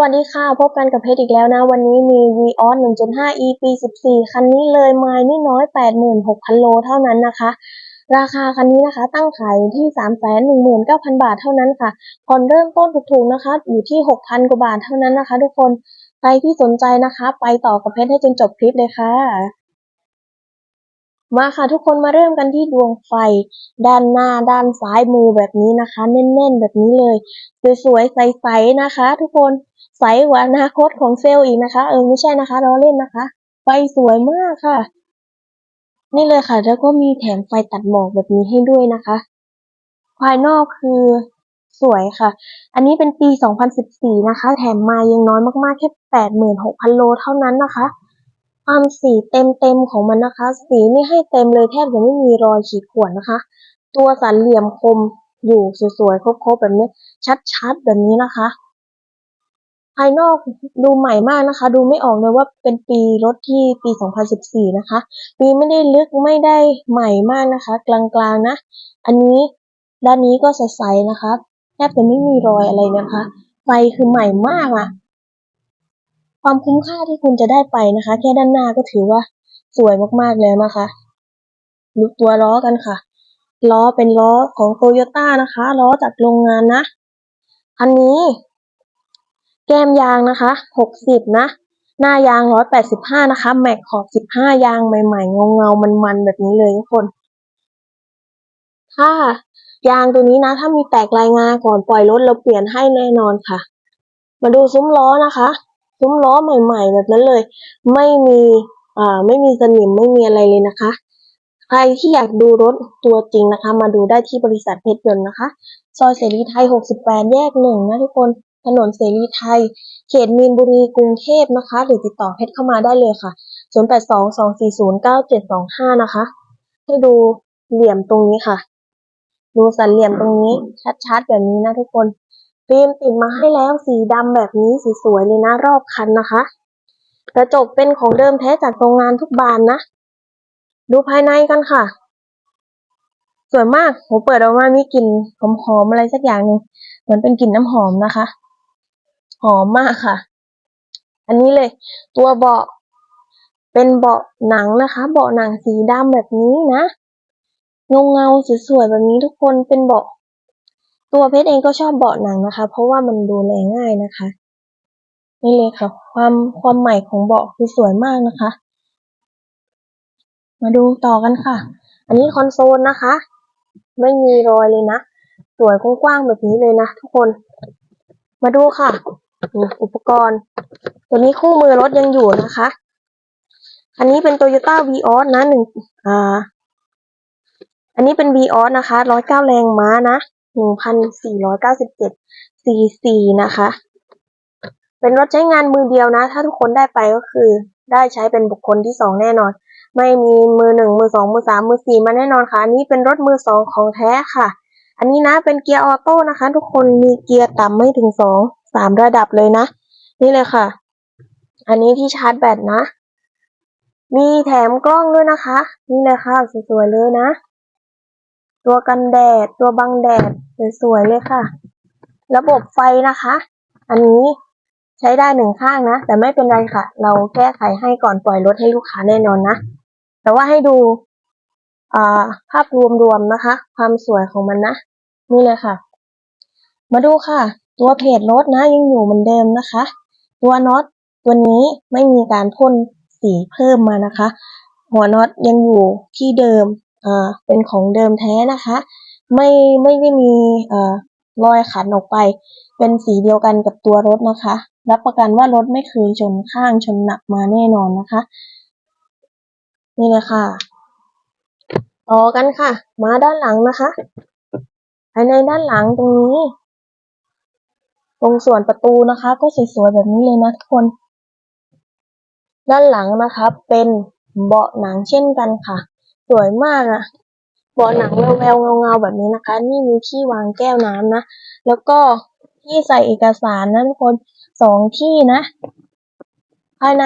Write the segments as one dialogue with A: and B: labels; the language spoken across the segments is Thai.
A: วัสดีค่ะ พบกันกับเพชรอีกแล้วนะ วันนี้มี v ีออส1.5 e ปี14 คันนี้เลยไมล์นี่น้อย 86,000 โลเท่านั้นนะคะ ราคาคันนี้นะคะ ตั้งขายที่ 319,000 บาทเท่านั้นค่ะผ่อนเริ่มต้นถูกๆนะคะ อยู่ที่ 6,000 กว่าบาทเท่านั้นนะคะ ทุกคน ใครที่สนใจนะคะ ไปต่อกับเพชรให้จนจบคลิปเลยค่ะ มาค่ะทุกคนมาเริ่มกันที่ดวงไฟ ด้านหน้าด้านซ้ายมือแบบนี้นะคะ แน่นๆ แบบนี้เลย สวยๆ ใสๆนะคะ ทุกคน ใสกว่าอนาคตของเซลล์อีกนะคะ เออไม่ใช่นะคะล้อเล่นนะคะ ไฟสวยมากค่ะ นี่เลยค่ะ แล้วก็มีแถมไฟตัดหมอกแบบนี้ให้ด้วยนะคะ ภายนอกคือสวยค่ะ อันนี้เป็นปี 2014 นะคะ แถมมายังน้อยมากๆ แค่ 86,000 โลเท่านั้นนะคะ ความสีเต็มๆของมันนะคะ สีไม่ให้เต็มเลยแทบจะไม่มีรอยขีดข่วนนะคะ ตัวสันเหลี่ยมคมอยู่สวยๆ ครบๆ แบบนี้ ชัดๆ แบบนี้นะคะ ภายนอกดูใหม่มากนะคะ ดูไม่ออกเลยว่าเป็นปีรถที่ปี 2014 นะคะ ปีไม่ได้ลึกไม่ได้ใหม่มากนะคะ กลางๆนะ อันนี้ด้านนี้ก็ใสๆนะคะแทบจะไม่มีรอยอะไรนะคะ ไฟคือใหม่มากอะความคุ้มค่าที่คุณจะได้ไปนะคะ แค่ด้านหน้าก็ถือว่าสวยมากๆแล้วนะคะดูตัวล้อกันค่ะ ล้อเป็นล้อของโตโยต้านะคะ ล้อจากโรงงานนะ อันนี้ แก้มยางนะคะหกสิบนะ หน้ายางร้อยแปดสิบห้านะคะ แม็กขอบสิบห้ายางใหม่ๆ เงาเงามันๆแบบนี้เลยทุกคน ถ้ายางตัวนี้นะ ถ้ามีแตกลายงาก่อนปล่อยรถเราเปลี่ยนให้แน่นอนค่ะ มาดูซุ้มล้อนะคะ ซุ้มล้อใหม่ๆ แบบนั้นเลย ไม่มีอ่าไม่มีสนิมไม่มีอะไรเลยนะคะ ใครที่อยากดูรถตัวจริงนะคะ มาดูได้ที่บริษัทเพชรยนต์นะคะ ซอยเสรีไทย 68 แยกหนึ่งนะทุกคน ถนนเสรีไทย เขตมีนบุรีกรุงเทพนะคะ หรือติดต่อเพชรเข้ามาได้เลยค่ะ 0822409725 นะคะ ให้ดูเหลี่ยมตรงนี้ค่ะ ดูสันเหลี่ยมตรงนี้ชัดๆแบบนี้นะทุกคนฟิล์มติดมาให้แล้วสีดำแบบนี้สวยๆเลยนะรอบคันนะคะ กระจกเป็นของเดิมแท้จากโรงงานทุกบานนะ ดูภายในกันค่ะสวยมากผมเปิดออกมามีกลิ่นหอมๆอะไรสักอย่างหนึ่งเหมือนเป็นกลิ่นน้ำหอมนะคะ อมมากค่ะ อันนี้เลย ตัวเบาะเป็นเบาะหนังนะคะ เบาะหนังสีดำแบบนี้นะเงาเงาสวยๆแบบนี้ทุกคนเป็นเบาะ ตัวเพชรเองก็ชอบเบาะหนังนะคะ เพราะว่ามันดูแลง่ายนะคะ นี่เลยค่ะ ความความใหม่ของเบาะคือสวยมากนะคะ มาดูต่อกันค่ะ อันนี้คอนโซลนะคะ ไม่มีรอยเลยนะ สวยกว้างๆแบบนี้เลยนะทุกคน มาดูค่ะ อุปกรณ์ตัวนี้คู่มือรถยังอยู่นะคะ อันนี้เป็น Toyota Vios นะหนึ่งอ่า อันนี้เป็น Vios นะคะร้อยเก้าแรงม้านะหนึ่งพันสี่ร้อยเก้าสิบเจ็ดซีซีนะคะ เป็นรถใช้งานมือเดียวนะ ถ้าทุกคนได้ไปก็คือ ได้ใช้เป็นบุคคลที่สองแน่นอน ไม่มีมือหนึ่งมือสองมือสามมือสี่มาแน่นอนค่ะ อันนี้เป็นรถมือสองของแท้ค่ะ อันนี้นะเป็นเกียร์ออโต้นะคะ ทุกคนมีเกียร์ต่ำไม่ถึงสองสามระดับเลยนะ นี่เลยค่ะ อันนี้ที่ชาร์จแบตนะ มีแถมกล้องด้วยนะคะ นี่เลยค่ะสวยๆเลยนะ ตัวกันแดด ตัวบังแดดสวยๆเลยค่ะ ระบบไฟนะคะ อันนี้ใช้ได้หนึ่งข้างนะ แต่ไม่เป็นไรค่ะ เราแก้ไขให้ก่อนปล่อยรถให้ลูกค้าแน่นอนนะ แต่ว่าให้ดูภาพรวมๆนะคะ ความสวยของมันนะ นี่เลยค่ะ มาดูค่ะ ตัวเพจรถนะยังอยู่เหมือนเดิมนะคะ ตัวน็อตตัวนี้ไม่มีการพ่นสีเพิ่มมานะคะ หัวน็อตยังอยู่ที่เดิมอ่าเป็นของเดิมแท้นะคะ ไม่ไม่ได้มีเอ่อรอยขันออกไป เป็นสีเดียวกันกับตัวรถนะคะ รับประกันว่ารถไม่เคยชนข้างชนหนักมาแน่นอนนะคะ นี่เลยค่ะต่อกันค่ะ มาด้านหลังนะคะ ภายในด้านหลังตรงนี้ ตรงส่วนประตูนะคะ ก็สวยๆแบบนี้เลยนะทุกคน ด้านหลังนะคะเป็นเบาะหนังเช่นกันค่ะ สวยมากอะเบาะหนังแววๆเงาๆแบบนี้นะคะ นี่มีที่วางแก้วน้ำนะ แล้วก็ที่ใส่เอกสารนะทุกคนสองที่นะ ภายใน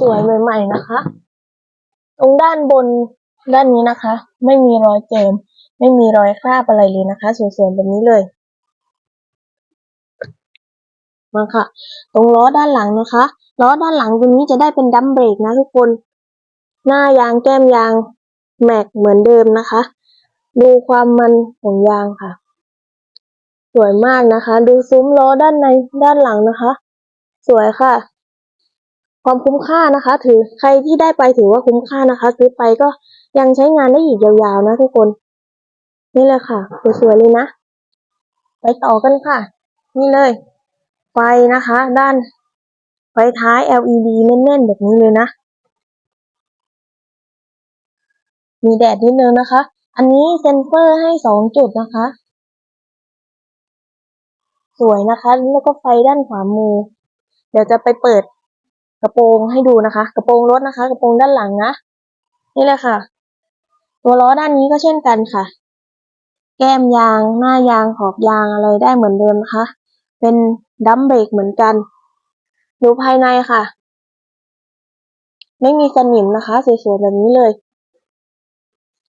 A: สวยๆใหม่ ๆนะคะ ตรงด้านบนด้านนี้นะคะ ไม่มีรอยเจิม ไม่มีรอยคราบอะไรเลยนะคะ สวยๆแบบนี้เลย มาค่ะ ตรงล้อด้านหลังนะคะล้อด้านหลังตรงนี้จะได้เป็นดัมเบรกนะทุกคน หน้ายางแก้มยางแม็กเหมือนเดิมนะคะ ดูความมันของยางค่ะ สวยมากนะคะ ดูซุ้มล้อด้านในด้านหลังนะคะ สวยค่ะ ความคุ้มค่านะคะ ถือใครที่ได้ไปถือว่าคุ้มค่านะคะ ซื้อไปก็ยังใช้งานได้อีกยาวๆนะทุกคน นี่เลยค่ะสวยๆเลยนะ ไปต่อกันค่ะ นี่เลย ไฟนะคะ ด้านไฟท้าย LED แน่นๆ แบบนี้เลยนะ มีแดดนิดนึงนะคะ อันนี้เซนเซอร์ให้สองจุดนะคะ สวยนะคะ แล้วก็ไฟด้านขวามือ เดี๋ยวจะไปเปิดกระโปรงให้ดูนะคะ กระโปรงรถนะคะ กระโปรงด้านหลังนะ นี่เลยค่ะ ตัวล้อด้านนี้ก็เช่นกันค่ะ แก้มยาง หน้ายาง ขอบยางอะไรได้เหมือนเดิมนะคะ เป็นดัมเบรกเหมือนกัน ดูภายในค่ะ ไม่มีสนิมนะคะสวยๆแบบนี้เลย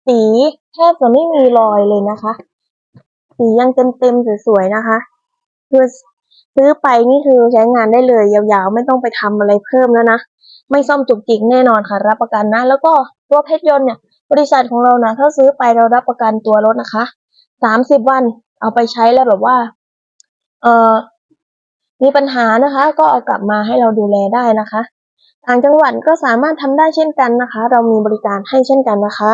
A: สีแทบจะไม่มีรอยเลยนะคะ สียังเต็มๆสวยๆนะคะคือซื้อไปนี่คือใช้งานได้เลยยาวๆ ไม่ต้องไปทำอะไรเพิ่มแล้วนะ ไม่ซ่อมจุกจิกแน่นอนค่ะ รับประกันนะ แล้วก็ตัวเพชรยนต์เนี่ย บริษัทของเรานะถ้าซื้อไปเรารับประกันตัวรถนะคะสามสิบวันเอาไปใช้แล้วแบบว่า เอ่อมีปัญหานะคะ ก็เอากลับมาให้เราดูแลได้นะคะต่างจังหวัดก็สามารถทำได้เช่นกันนะคะ เรามีบริการให้เช่นกันนะคะ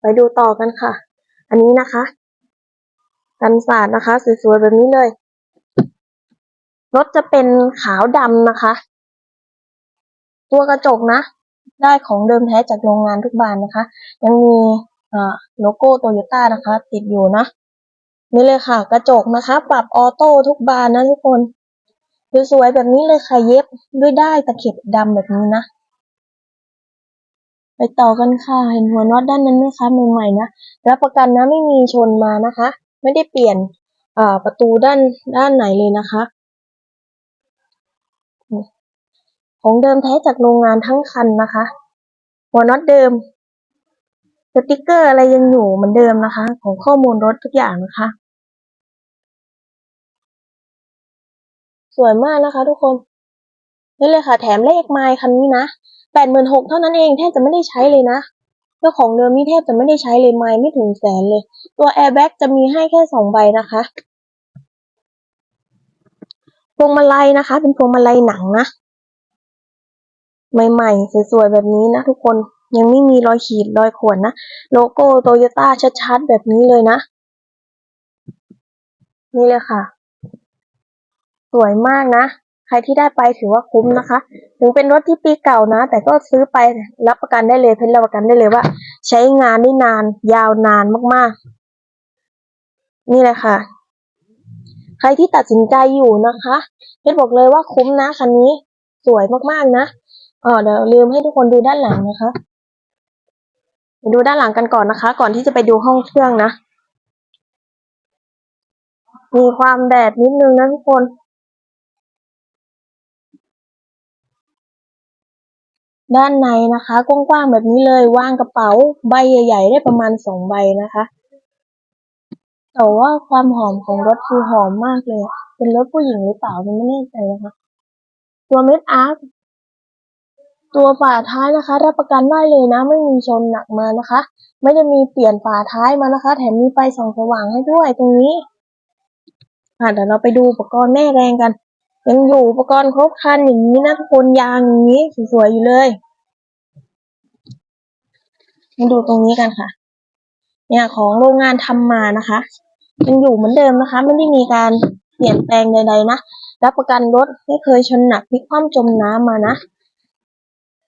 A: ไปดูต่อกันค่ะ อันนี้นะคะกันศาสตร์นะคะสวยๆแบบนี้เลยรถจะเป็นขาวดำนะคะ ตัวกระจกนะ ได้ของเดิมแท้จากโรงงานทุกบานนะคะ ยังมีโลโก้โตโยต้านะคะ ติดอยู่นะ นี่เลยค่ะ กระจกนะคะ ปรับออโต้ทุกบานนะทุกคนสวยๆแบบนี้เลยค่ะเย็บด้วยได้ายตะเข็บดำแบบนี้นะไปต่อกันค่ะ เห็นหัวน็อตด้านนั้นไหมคะใหม่ๆนะรับประกันนะไม่มีชนมานะคะ ไม่ได้เปลี่ยนเอ่อประตูด้านด้านไหนเลยนะคะ ของเดิมแท้จากโรงงานทั้งคันนะคะ หัวน็อตเดิม สติกเกอร์อะไรยังอยู่เหมือนเดิมนะคะ ของข้อมูลรถทุกอย่างนะคะ สวยมากนะคะทุกคน นี่เลยค่ะ แถมเลขไมล์คันนี้นะแปดหมื่นหกเท่านั้นเองแทบจะไม่ได้ใช้เลยนะเจ้าของเดิมนี่แทบจะไม่ได้ใช้เลยไมล์ไม่ถึงแสนเลย ตัวแอร์แบ็กจะมีให้แค่สองใบนะคะพวงมาลัยนะคะ เป็นพวงมาลัยหนังนะ ใหม่ๆสวยๆแบบนี้นะทุกคน ยังไม่มีรอยขีดรอยข่วนนะ โลโก้โตโยต้าชัดๆ แบบนี้เลยนะ นี่เลยค่ะ สวยมากนะ ใครที่ได้ไปถือว่าคุ้มนะคะ ถึงเป็นรถที่ปีเก่านะ แต่ก็ซื้อไปรับประกันได้เลยเพชรรับประกันได้เลยว่า ใช้งานได้นาน ยาวนานมากๆ นี่แหละค่ะ ใครที่ตัดสินใจอยู่นะคะเพชรบอกเลยว่าคุ้มนะคันนี้สวยมากๆนะเออเดี๋ยวลืมให้ทุกคนดูด้านหลังนะคะ ไปดูด้านหลังกันก่อนนะคะ ก่อนที่จะไปดูห้องเครื่องนะ มีความแดดนิดนึงนะทุกคนด้านในนะคะกว้างๆแบบนี้เลยวางกระเป๋าใบใหญ่ ๆ ได้ประมาณสองใบนะคะ แต่ว่าความหอมของรถคือหอมมากเลย เป็นรถผู้หญิงหรือเปล่าไม่แน่ใจนะคะ ตัวเม็ดอาร์ค ตัวฝาท้ายนะคะ รับประกันได้เลยนะ ไม่มีชนหนักมานะคะ ไม่ได้มีเปลี่ยนฝาท้ายมานะคะ แถมมีไฟส่องสว่างให้ด้วยตรงนี้อะเดี๋ยวเราไปดูอุปกรณ์แม่แรงกันยังอยู่อุปกรณ์ครบครันอย่างนี้นะทุกคนยางอย่างนี้สวยๆอยู่เลยมาดูตรงนี้กันค่ะ เนี่ยของโรงงานทำมานะคะยังอยู่เหมือนเดิมนะคะ ไม่ได้มีการเปลี่ยนแปลงใด ๆ นะรับประกันรถไม่เคยชนหนักพลิกคว่ำจมน้ำมานะ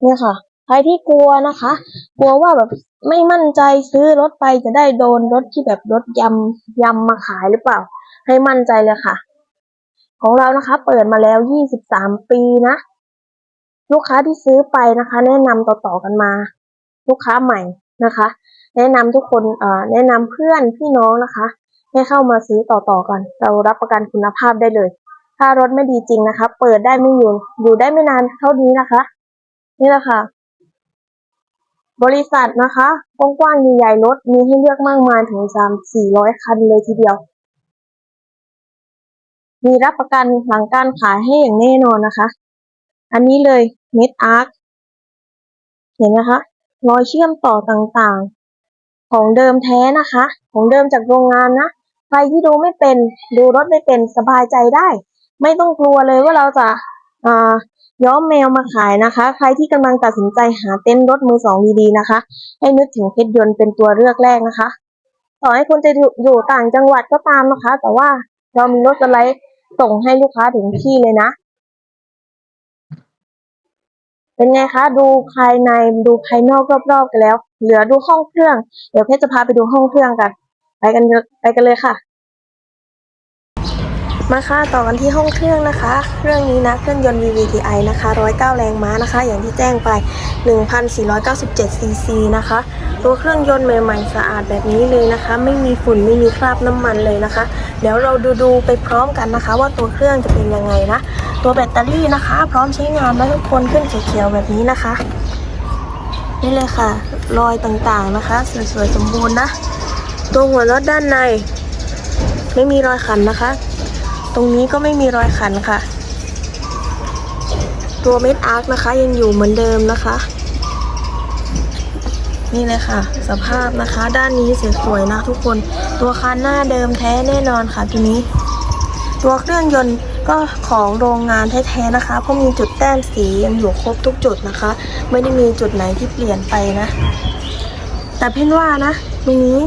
A: เนี่ยค่ะ ใครที่กลัวนะคะ กลัวว่าแบบไม่มั่นใจซื้อรถไปจะได้โดนรถที่แบบรถยำยำมาขายหรือเปล่า ให้มั่นใจเลยค่ะ ของเรานะคะ เปิดมาแล้ว23ปีนะ ลูกค้าที่ซื้อไปนะคะ แนะนำต่อๆกันมา ลูกค้าใหม่นะคะ แนะนำทุกคนเอ่อแนะนำเพื่อนพี่น้องนะคะ ให้เข้ามาซื้อต่อๆกัน เรารับประกันคุณภาพได้เลย ถ้ารถไม่ดีจริงนะคะ เปิดได้ไม่อยู่อยู่ได้ไม่นานเท่านี้นะคะ นี่แหละค่ะ บริษัทนะคะกว้างๆใหญ่ๆรถมีให้เลือกมากมายถึงสามสี่ร้อยคันเลยทีเดียว มีรับประกันหลังการขายให้อย่างแน่นอนนะคะ อันนี้เลยเม็ดอาร์คเห็นไหมคะ รอยเชื่อมต่อต่างๆ ของเดิมแท้นะคะ ของเดิมจากโรงงานนะใครที่ดูไม่เป็น ดูรถไม่เป็นสบายใจได้ ไม่ต้องกลัวเลยว่าเราจะอ่า ย้อมแมวมาขายนะคะ ใครที่กำลังตัดสินใจหาเต็นท์รถมือสองดีๆนะคะ ให้นึกถึงเพชรยนต์เป็นตัวเลือกแรกนะคะ ต่อให้คุณจะอยู่อยู่ต่างจังหวัดก็ตามนะคะ แต่ว่าเรามีรถสไลด์ส่งให้ลูกค้าถึงที่เลยนะ เป็นไงคะ ดูภายในดูภายนอกรอบๆกันแล้ว เหลือดูห้องเครื่อง เดี๋ยวเพชรจะพาไปดูห้องเครื่องกัน ไปกันไปกันเลยค่ะ มาค่ะต่อกันที่ห้องเครื่องนะคะเครื่องนี้นะเครื่องยนต์ VVTi นะคะ 109 แรงม้านะคะ อย่างที่แจ้งไป 1,497ซีซีนะคะ ตัวเครื่องยนต์ใหม่ๆ สะอาดแบบนี้เลยนะคะ ไม่มีฝุ่นไม่มีคราบน้ำมันเลยนะคะ เดี๋ยวเราดูดูๆไปพร้อมกันนะคะ ว่าตัวเครื่องจะเป็นยังไงนะ ตัวแบตเตอรี่นะคะ พร้อมใช้งานแล้วทุกคนขึ้นเขียวๆแบบนี้นะคะ นี่เลยค่ะ รอยต่างๆนะคะ สวยๆสมบูรณ์นะ ตัวหัวน็อตด้านใน ไม่มีรอยขันนะคะ ตรงนี้ก็ไม่มีรอยขันค่ะ ตัวเม็ดอาร์คนะคะยังอยู่เหมือนเดิมนะคะ นี่เลยค่ะ สภาพนะคะ ด้านนี้สวยๆนะทุกคน ตัวคันหน้าเดิมแท้แน่นอนค่ะทีนี้ ตัวเครื่องยนต์ก็ของโรงงานแท้ๆนะคะ เพราะมีจุดแต้มสียังอยู่ครบทุกจุดนะคะ ไม่ได้มีจุดไหนที่เปลี่ยนไปนะ แต่เพ่นว่านะตรงนี้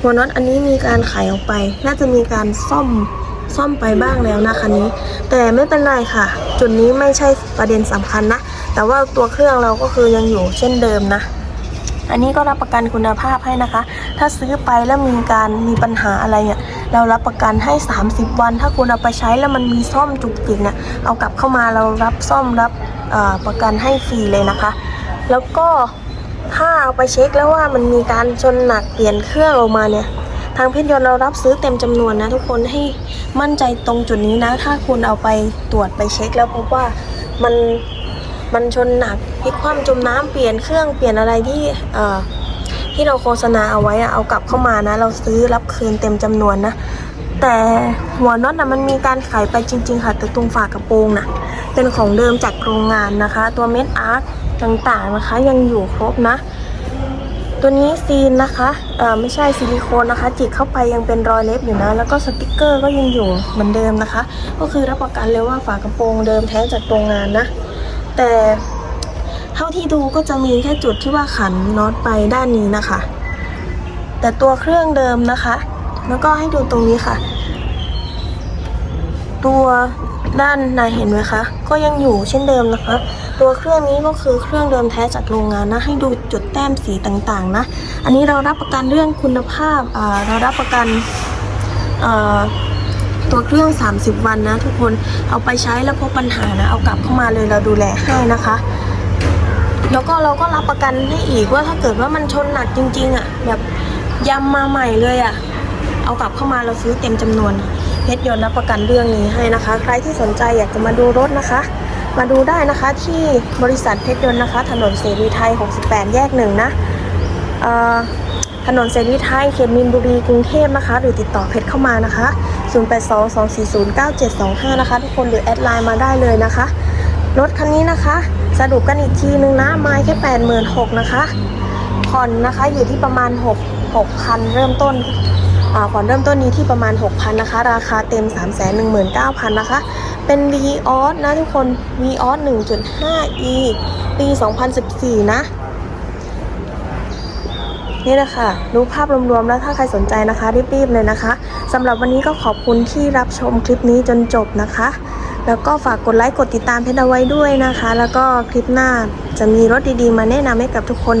A: หัวน็อตอันนี้มีการไขออกไป น่าจะมีการซ่อม ซ่อมไปบ้างแล้วนะคันนี้ แต่ไม่เป็นไรค่ะ จุดนี้ไม่ใช่ประเด็นสำคัญนะ แต่ว่าตัวเครื่องเราก็คือยังอยู่เช่นเดิมนะ อันนี้ก็รับประกันคุณภาพให้นะคะ ถ้าซื้อไปแล้วมีการมีปัญหาอะไรเนี่ยเรารับประกันให้ 30 วัน ถ้าคุณเอาไปใช้แล้วมันมีซ่อมจุกจิกเนี่ยเอากลับเข้ามาเรารับซ่อมรับประกันให้ฟรีเลยนะคะ แล้วก็ถ้าเอาไปเช็คแล้วว่ามันมีการชนหนักเปลี่ยนเครื่องออกมาเนี่ย ทางเพชรยนต์เรารับซื้อเต็มจำนวนนะทุกคนให้มั่นใจตรงจุดนี้นะ ถ้าคุณเอาไปตรวจไปเช็คแล้วพบว่ามันมันชนหนักพลิกคว่ำจมน้ำเปลี่ยนเครื่องเปลี่ยนอะไรที่เอ่อที่เราโฆษณาเอาไว้อะเอากลับเข้ามานะ เราซื้อรับคืนเต็มจำนวนนะ แต่หัวน็อตนะมันมีการไขไปจริง ๆ ค่ะแต่ตรงฝากระโปรงนะเป็นของเดิมจากโรงงานนะคะ ตัวเม็ดอาร์คต่างๆนะคะยังอยู่ครบนะ ตัวนี้ซีนนะคะเอ่อไม่ใช่ซิลิโคนนะคะ จิกเข้าไปยังเป็นรอยเล็บอยู่นะ แล้วก็สติกเกอร์ก็ยังอยู่เหมือนเดิมนะคะ ก็คือรับประกันเลยว่าฝากระโปรงเดิมแท้จากโรงงานนะ แต่เท่าที่ดูก็จะมีแค่จุดที่ว่าขันน็อตไปด้านนี้นะคะ แต่ตัวเครื่องเดิมนะคะ แล้วก็ให้ดูตรงนี้ค่ะ ตัวด้านในเห็นไหมคะ ก็ยังอยู่เช่นเดิมนะคะ ตัวเครื่องนี้ก็คือเครื่องเดิมแท้จากโรงงานนะ ให้ดูจุดแต้มสีต่างๆนะ อันนี้เรารับประกันเรื่องคุณภาพเรารับประกันตัวเครื่อง 30 วันนะ ทุกคนเอาไปใช้แล้วพบปัญหานะเอากลับเข้ามาเลยเราดูแลให้นะคะ แล้วก็เราก็รับประกันให้อีกว่าถ้าเกิดว่ามันชนหนักจริง ๆอะแบบยำมาใหม่เลยอะเอากลับเข้ามาเราซื้อเต็มจำนวนเพชรยนต์รับประกันเรื่องนี้ให้นะคะ ใครที่สนใจอยากจะมาดูรถนะคะ มาดูได้นะคะที่บริษัทเพชรยนต์นะคะ ถนนเสรีไทย 68 แยกหนึ่งนะถนนเสรีไทยเขตมีนบุรีกรุงเทพนะคะ หรือติดต่อเพชรเข้ามานะคะ 0822409725 นะคะ ทุกคนหรือแอดไลน์มาได้เลยนะคะ รถคันนี้นะคะ สรุปกันอีกทีนึงนะไม้แค่ 86,000นะคะผ่อนนะคะอยู่ที่ประมาณ 6 6,000 เริ่มต้นผ่อนเริ่มต้นนี้ที่ประมาณ 6,000 นะคะ ราคาเต็ม 319,000 นะคะ เป็น v ีออสนะทุกคน v ีออส 1.5e ปี 2014 นะ นี่แหละค่ะดูภาพรวมๆ แล้วถ้าใครสนใจนะคะ รีบๆ เลยนะคะสำหรับวันนี้ก็ขอบคุณที่รับชมคลิปนี้จนจบนะคะ แล้วก็ฝากกดไลค์ กดติดตามเพจเอาไว้ด้วยนะคะ แล้วก็คลิปหน้าจะมีรถดีๆ มาแนะนำให้กับทุกคน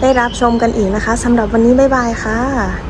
A: ได้รับชมกันอีกนะคะสำหรับวันนี้บ๊ายบายค่ะ